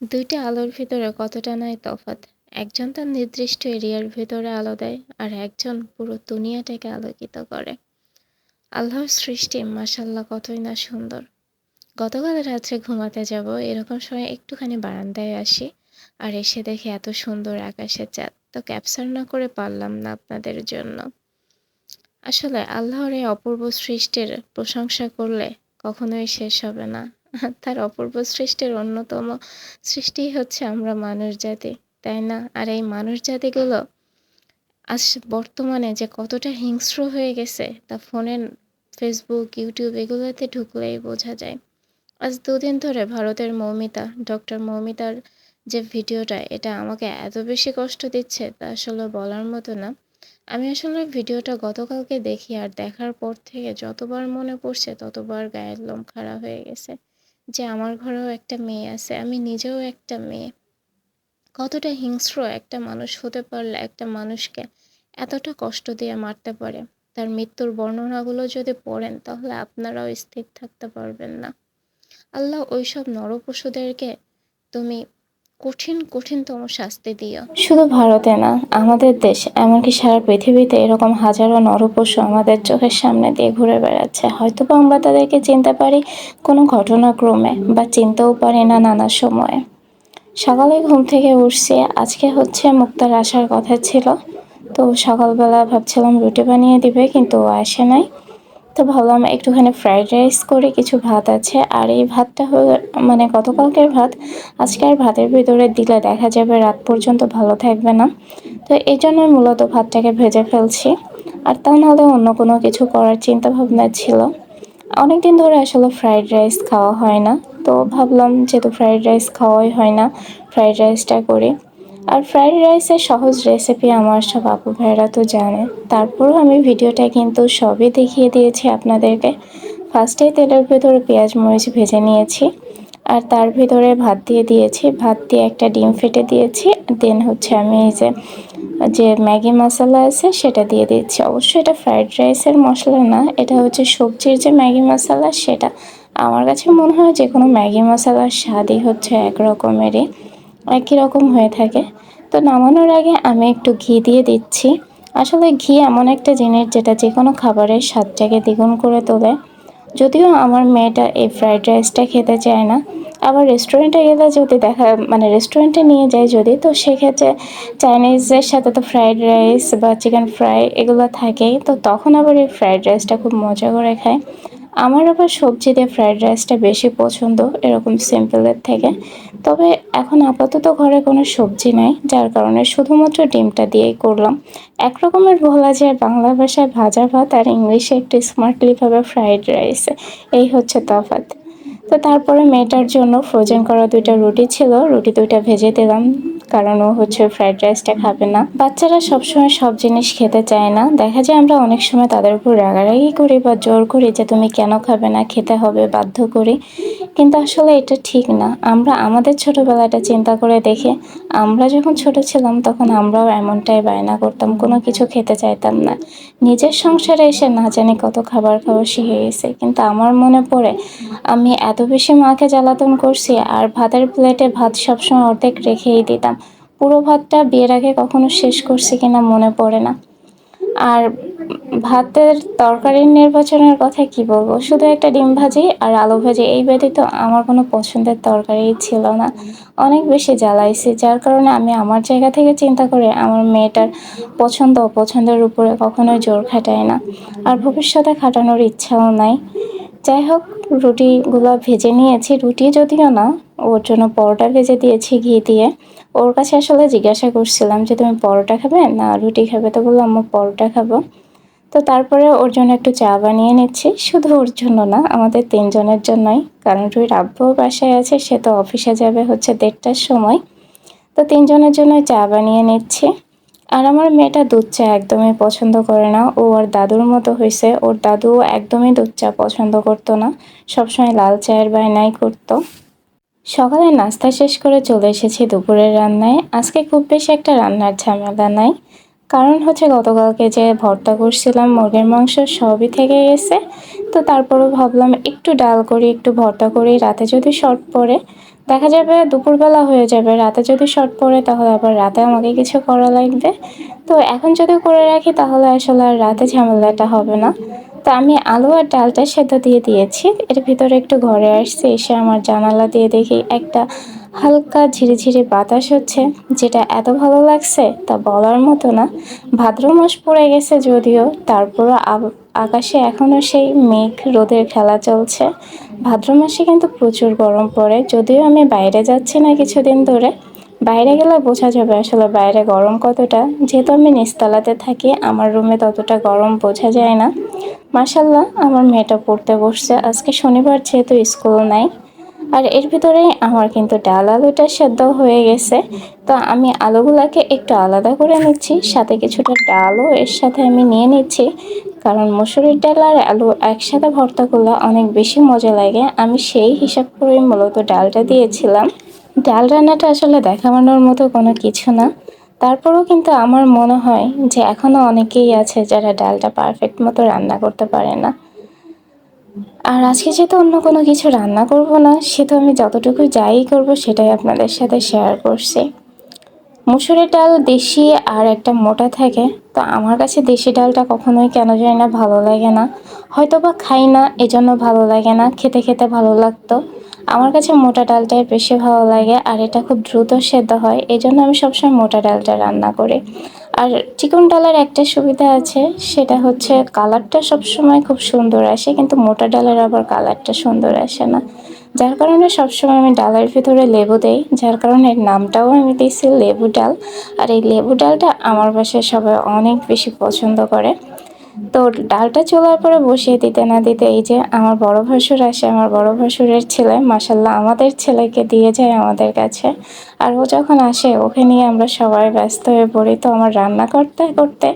দুইটা আলোর ভিতরে কতটা নাই তফাৎ। একজন তার নির্দিষ্ট এরিয়ার ভেতরে আলো দেয় আর একজন পুরো দুনিয়াটাকে আলোকিত করে। আল্লাহর সৃষ্টি মাশাল্লাহ কতই না সুন্দর। গতকাল রাত্রে ঘুমাতে যাব, এরকম সময় একটুখানি বারান্দায় আসি আর এসে দেখি এত সুন্দর আকাশের চাঁদ তো ক্যাপচার না করে পারলাম না আপনাদের জন্য আসলে আল্লাহর এই অপূর্ব সৃষ্টির প্রশংসা করলে কখনোই শেষ হবে না তার অপূর্ব সৃষ্টির অন্যতম সৃষ্টি হচ্ছে আমরা মানুষ জাতি, তাই না? আর এই মানুষ জাতিগুলো আজ বর্তমানে যে কতটা হিংস্র হয়ে গেছে, তা ফোনের ফেসবুক ইউটিউব এগুলোতে ঢুকলেই বোঝা যায়। আজ দুদিন ধরে ভারতের মৌমিতা, ডক্টর মৌমিতার যে ভিডিওটা, এটা আমাকে এত বেশি কষ্ট দিচ্ছে তা আসলে বলার মতো না। আমি আসলে ভিডিওটা গতকালকে দেখি আর দেখার পর থেকে যতবার মনে পড়ছে ততবার গায়ের লোম খাড়া হয়ে গেছে। যে আমার ঘরেও একটা মেয়ে আছে, আমি নিজেও একটা মেয়ে। কতটা হিংস্র একটা মানুষ হতে পারলে একটা মানুষকে এতটা কষ্ট দিয়ে মারতে পারে? তার মৃত্যুর বর্ণনাগুলো যদি পড়েন, তাহলে আপনারাও স্থির থাকতে পারবেন না। আল্লাহ ওইসব নরপশুদেরকে তুমি কঠিন, কঠিনতম শাস্তি দিও শুধু ভারতে না, আমাদের দেশ, এমনকি সারা পৃথিবীতে এরকম হাজারো নরপশু আমাদের চোখের সামনে দিয়ে ঘুরে বেড়াচ্ছে। হয়তো বা আমরা তাদেরকে চিনতে পারি কোনো ঘটনাক্রমে বা চিনতেও পারি না নানা সময়ে। সকালে ঘুম থেকে উঠছি, আজকে হচ্ছে মুক্তার আসার কথা ছিল। তো সকালবেলা ভাবছিলাম রুটি বানিয়ে দিবে, কিন্তু আসে নাই। তো ভাবলাম একটুখানি ফ্রাইড রাইস করে কিছু ভাত আছে। আর এই ভাতটা হলো মানে গতকালকের ভাত আজকে আর ভাতের ভিতরে দিলে দেখা যাবে রাত পর্যন্ত ভালো থাকবে না। তো এই জন্যই মূলত ভাতটাকে ভেজে ফেলছি। আর তা নাহলে অন্য কোনো কিছু করার চিন্তা ভাবনা ছিল। অনেকদিন ধরে আসলে ফ্রাইড রাইস খাওয়া হয় না। তো ভাবলাম যেহেতু ফ্রাইড রাইস খাওয়াই হয় না ফ্রাইড রাইসটা করি। আর ফ্রাইড রাইসের সহজ রেসিপি আমার সব আপু ভাইরা তো জানে। তারপরেও আমি ভিডিওটা কিন্তু সবই দেখিয়ে দিয়েছি আপনাদেরকে। ফার্স্টে তেলের ভেতরে পেঁয়াজ মরিচ ভেজে নিয়েছি, আর তার ভিতরে ভাত দিয়ে দিয়েছি। ভাত দিয়ে একটা ডিম ফেটে দিয়েছি দেন হচ্ছে আমি এই যে যে ম্যাগি মশলা আছে সেটা দিয়ে দিচ্ছি অবশ্যই এটা ফ্রাইড রাইসের মশলা না, এটা হচ্ছে সবজির যে ম্যাগি মশলা সেটা। আমার কাছে মনে হয় যে কোনো ম্যাগি মশলার স্বাদই হচ্ছে এক রকমেরই, একই রকম হয়ে থাকে। তো নামানোর আগে আমি একটু ঘি দিয়ে দিচ্ছি। আসলে ঘি এমন একটা জিনিস যেটা যে কোনো খাবারের স্বাদটাকে দ্বিগুণ করে তোলে। যদিও আমার মেয়েটা এই ফ্রাইড রাইসটা খেতে চায় না, আবার রেস্টুরেন্টে গেলে যদি দেখা মানে রেস্টুরেন্টে নিয়ে যায় যদি, তো সেক্ষেত্রে চাইনিজের সাথে তো ফ্রাইড রাইস বা চিকেন ফ্রাই এগুলো থাকেই, তো তখন আবার এই ফ্রাইড রাইসটা খুব মজা করে খায়। আমার আবার সবজি দিয়ে ফ্রাইড রাইসটা বেশি পছন্দ এরকম সিম্পলের থেকে। তবে এখন আপাতত ঘরে কোনো সবজি নাই, যার কারণে শুধুমাত্র ডিমটা দিয়েই করলাম। এক রকমের বলা যায় বাংলা ভাষায় ভাজা ভাত আর ইংলিশে একটু স্মার্টলিভাবে ফ্রাইড রাইস, এই হচ্ছে তফাত তো তারপরে মেয়েটার জন্য ফ্রোজেন করা দুইটা রুটি ছিল, রুটি দুইটা ভেজে দিলাম। কারণ ও হচ্ছে ফ্রাইড রাইসটা খাবে না। বাচ্চারা সবসময় সব জিনিস খেতে চায় না। দেখা যায় আমরা অনেক সময় তাদের উপর রাগারাগি করি বা জোর করি যে তুমি কেন খাবে না, খেতে হবে, বাধ্য করি। কিন্তু আসলে এটা ঠিক না। আমরা আমাদের ছোটবেলাটা চিন্তা করে দেখে আমরা যখন ছোট ছিলাম তখন আমরাও এমনটাই বায়না করতাম, কোনো কিছু খেতে চাইতাম না। নিজের সংসারে এসে না জানি কত খাবার খাওয়া শিখে গেছে। কিন্তু আমার মনে পড়ে আমি এত বেশি মাকে জ্বালাতন করছি আর ভাতের প্লেটে ভাত সবসময় অর্ধেক রেখেই দিতাম। পুরো ভাতটা বিয়ের আগে কখনো শেষ করছি কিনা মনে পড়ে না। আর ভাতের তরকারির নির্বাচনের কথা কি বলব? শুধু একটা ডিম ভাজি আর আলু ভাজি এই ব্যতীত আমার কোনো পছন্দের তরকারি ছিল না। অনেক বেশি জ্বালাইছি, যার কারণে আমি আমার জায়গা থেকে চিন্তা করে আমার মেয়েটার পছন্দ অপছন্দের উপরে কখনোই জোর খাটাই না। আর ভবিষ্যতে খাটানোর ইচ্ছাও নাই। যাই হোক, রুটিগুলো ভেজে নিয়েছি। রুটি যদিও না, ওর জন্য পরোটা ভেজে দিয়েছি ঘি দিয়ে। ওর কাছে আসলে জিজ্ঞাসা করছিলাম যে, তুমি পরোটা খাবে না রুটি খাবে? তো বলল আমি পরোটা খাব। তো তারপরে ওর জন্য একটু চা বানিয়ে নিচ্ছি। শুধু ওর জন্য না, আমাদের তিনজনের জন্যই। কারণ রুইর আব্বুও বাসায় আছে, সে তো অফিসে যাবে হচ্ছে দেড়টার সময়। তো তিনজনের জন্য চা বানিয়ে নিচ্ছি। আর আমার মেয়েটা দুধ চা একদমই পছন্দ করে না। ও ওর দাদুর মতো হয়েছে। ওর দাদু একদমই দুধ চা পছন্দ করতো না। সবসময় লাল চায়ের বায়নাই করতো। সকালে নাস্তা শেষ করে চলে এসেছি দুপুরের রান্নায়। আজকে খুব বেশি একটা রান্নার ঝামেলা নাই। কারণ হচ্ছে গতকালকে যে ভর্তা করছিলাম, মুরগির মাংস সবই থেকে গেছে। তো তারপরও ভাবলাম একটু ডাল করি, একটু ভর্তা করি, রাতে যদি শর্ট পড়ে, দেখা যাবে দুপুরবেলা হয়ে যাবে। রাতে যদি শর্ট পড়ে, তাহলে আবার রাতে আমাকে কিছু করা লাগবে। তো এখন যদি করে রাখি, তাহলে আসলে আর রাতে ঝামেলাটা হবে না। তো আমি আলু আর ডালটা সেদ্ধ দিয়ে দিয়েছি। এর ভিতরে একটু ঘরে আসছে, এসে আমার জানালা দিয়ে দেখি একটা হালকা ঝিরিঝিরি বাতাস হচ্ছে, যেটা এত ভালো লাগছে তা বলার মতো না। ভাদ্র মাস পড়ে গেছে যদিও, তারপরও আকাশে এখনও সেই মেঘ রোদের খেলা চলছে। ভাদ্র মাসে কিন্তু প্রচুর গরম পড়ে, যদিও আমি বাইরে যাচ্ছি না কিছুদিন ধরে। বাইরে গেলে বোঝা যাবে আসলে বাইরে গরম কতটা। যেহেতু আমি নিচতলাতে থাকি, আমার রুমে ততটা গরম বোঝা যায় না। মাসাল্লাহ আমার মেয়েটা পড়তে বসছে। আজকে শনিবার যেহেতু স্কুল নাই, আর এর ভিতরে আমার কিন্তু ডাল আলুটা সেদ্ধ হয়ে গেছে। তো আমি আলুগুলাকে একটু আলাদা করে নিচ্ছি, সাথে কিছুটা ডালও এর সাথে আমি নিয়ে নিচ্ছি। কারণ মসুরির ডাল আর আলু একসাথে ভর্তা করলে অনেক বেশি মজা লাগে। আমি সেই হিসাব করেই মূলত ডালটা দিয়েছিলাম। ডাল রান্নাটা আসলে দেখানোর মতো কোনো কিছু না। তারপরেও কিন্তু আমার মনে হয় যে এখনও অনেকেই আছে যারা ডালটা পারফেক্ট মতো রান্না করতে পারে না। আর আজকে যেহেতু অন্য কোনো কিছু রান্না করব না, সে তো আমি যতটুকু যাই করব সেটাই আপনাদের সাথে শেয়ার করছি। মুসুরের ডাল দেশি আর একটা মোটা থাকে তো আমার কাছে দেশি ডালটা কখনোই কেন জানি না ভালো লাগে না। হয়তো বা খাই না, এজন্য ভালো লাগে না, খেতে খেতে ভালো লাগতো। আমার কাছে মোটা ডালটাই বেশি ভালো লাগে আর এটা খুব দ্রুত সেদ্ধ হয় এই জন্য আমি সবসময় মোটা ডালটা রান্না করি। আর চিকন ডালের একটা সুবিধা আছে, সেটা হচ্ছে কালারটা সবসময় খুব সুন্দর আসে, কিন্তু মোটা ডালের আবার কালারটা সুন্দর আসে না। যার কারণে সবসময় আমি ডালের ভিতরে লেবু দেই, যার কারণে এর নামটাও আমি দিয়েছি লেবু ডাল। আর এই লেবু ডালটা আমার বাসায় সবাই অনেক বেশি পছন্দ করে। তো ডালটা চলার পরে বসিয়ে দিতে না দিতে এই যে আমার বড় ভাসুর আসে, আমার বড় ভাসুরের ছেলে মাসাল্লাহ আমাদের ছেলেকে দিয়ে যায় আমাদের কাছে। আর ও যখন আসে, ওকে নিয়ে আমরা সবাই ব্যস্ত হয়ে পড়ি। তো আমার রান্না করতে করতে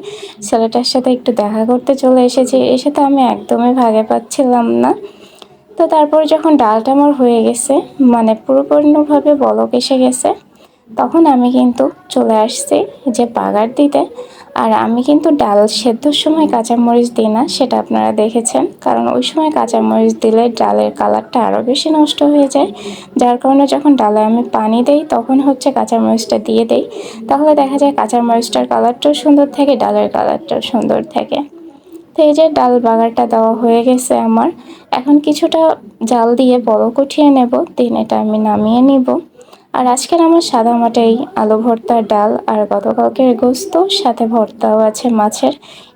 ছেলেটার সাথে একটু দেখা করতে চলে এসেছি। এসে তো আমি একদমই ভাগে পাচ্ছিলাম না। তো তারপর যখন ডালটা আমার হয়ে গেছে মানে পুরোপূর্ণভাবে বলক এসে গেছে, তখন আমি কিন্তু চলে আসছি যে বাগার দিতে। আর আমি কিন্তু ডাল সেদ্ধর সময় কাঁচামরিচ দিই না, সেটা আপনারা দেখেছেন। কারণ ওই সময় কাঁচামরিচ দিলে ডালের কালারটা আরও বেশি নষ্ট হয়ে যায়। যার কারণে যখন ডালে আমি পানি দেই, তখন হচ্ছে কাঁচামরিচটা দিয়ে দেই। তাহলে দেখা যায় কাঁচামরিচটার কালারটাও সুন্দর থাকে, ডালের কালারটাও সুন্দর থাকে। তো এই যে ডাল বাগারটা দেওয়া হয়ে গেছে আমার, এখন কিছুটা জাল দিয়ে বড় কঠিয়ে নেব, দিন এটা আমি নামিয়ে নিব। আর আজকের আমার সাদা মাটাই আলু ভর্তা ডাল আর গতকালকের গোস্ত, সাথে ভর্তাও আছে মাছের।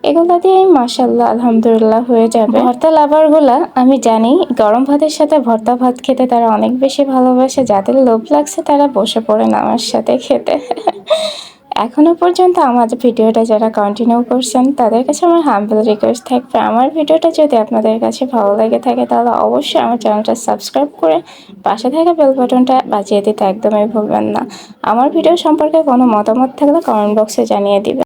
এগুলো দিয়ে মাসাল্লাহ আলহামদুলিল্লাহ হয়ে যাবে। ভর্তা লাভারগুলা, আমি জানি, গরম ভাতের সাথে ভর্তা ভাত খেতে তারা অনেক বেশি ভালোবাসে, যাদের লোভ লাগছে তারা বসে পড়েন আমার সাথে খেতে। এখনও পর্যন্ত আমার ভিডিওটা যারা কন্টিনিউ করছেন, তাদের কাছে আমার হাম্বল রিকোয়েস্ট থাকবে। আমার ভিডিওটা যদি আপনাদের কাছে ভালো লেগে থাকে, তাহলে অবশ্যই আমার চ্যানেলটা সাবস্ক্রাইব করে পাশে থাকা বেল বাটনটা বাজিয়ে দিতে একদমই ভুলবেন না। আমার ভিডিও সম্পর্কে কোনো মতামত থাকলে কমেন্ট বক্সে জানিয়ে দিবেন।